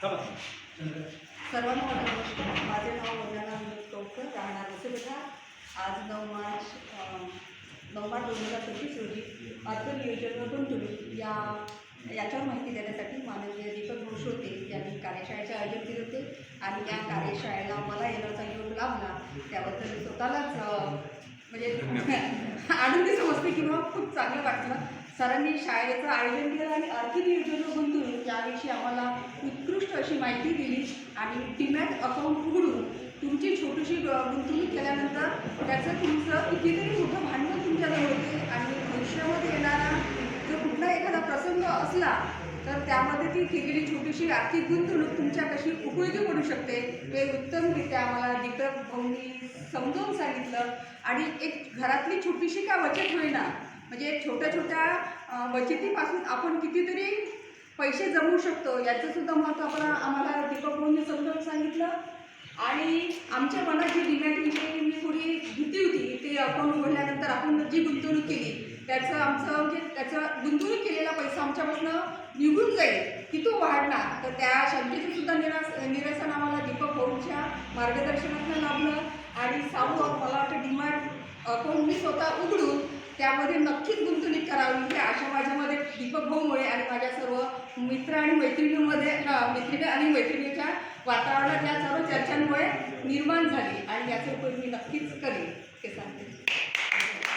सर्वांना माझे नाव वंदना विनोद राहणार राहणार वसुलेखा. आज नऊ मार्च नऊ मार्च दोन हजार पंचवीस रोजी अर्थ नियोजन तुम्ही या याच्यावर माहिती देण्यासाठी माननीय दीपक घोषोते यांनी कार्यशाळेचे आयोजन केले होते. आणि या कार्यशाळेला मला येण्याचा योग लाभला. त्याबद्दल मी स्वतःलाच म्हणजे आनंदी समजते किंवा खूप चांगलं वाटलं. सरांनी शाळेचं आयोजन केलं आणि अर्थ अशी माहिती दिली आणि डिमॅट अकाउंट उघडून तुमची छोटीशी गुंतवणूक केल्यानंतर त्याचं तुमचं कितीतरी मोठं भांडवल तुमच्याजवळ होते आणि भविष्यामध्ये येणारा जर कुठला एखादा प्रसंग असला तर त्यामध्ये ती केलेली छोटीशी आर्थिक गुंतवणूक तुमच्या कशी उपयोगी पडू शकते. हे उत्तमरित्या आम्हाला दीपक भाऊंनी समजावून सांगितलं. आणि एक घरातली छोटीशी का बचत होईना म्हणजे छोट्या छोट्या बचतीपासून आपण कितीतरी पैसे जमवू शकतो याचं सुद्धा महत्त्व आपण आम्हाला दीपक भाऊंनी समजावून सांगितलं. आणि आमच्या मनात जी डिमॅटविषयी मी थोडी भीती होती ते अकाउंट उघडल्यानंतर आपण जी गुंतवणूक केली त्याचं आमचं म्हणजे त्याचं गुंतवणूक केलेला पैसा आमच्यापासून निघून जाईल की तो वाढणार. तर त्या शंकेचं सुद्धा निरास निरसन आम्हाला दीपक भाऊंच्या मार्गदर्शनातून लाभलं. आणि साऊ मला वाटतं डिमांड अकाउंट मी स्वतः उघडून त्यामध्ये नक्कीच गुंतवणूक करावी ही आशा माझी दीपक भाऊमुळे आणि माझ्या सर्व मित्र आणि मैत्रिणींमध्ये मैत्रिणी आणि मैत्रिणीच्या वातावरणात या सर्व चर्चांमुळे निर्माण झाली आणि याचा उपयोग मी नक्कीच करेन. हे सांगते.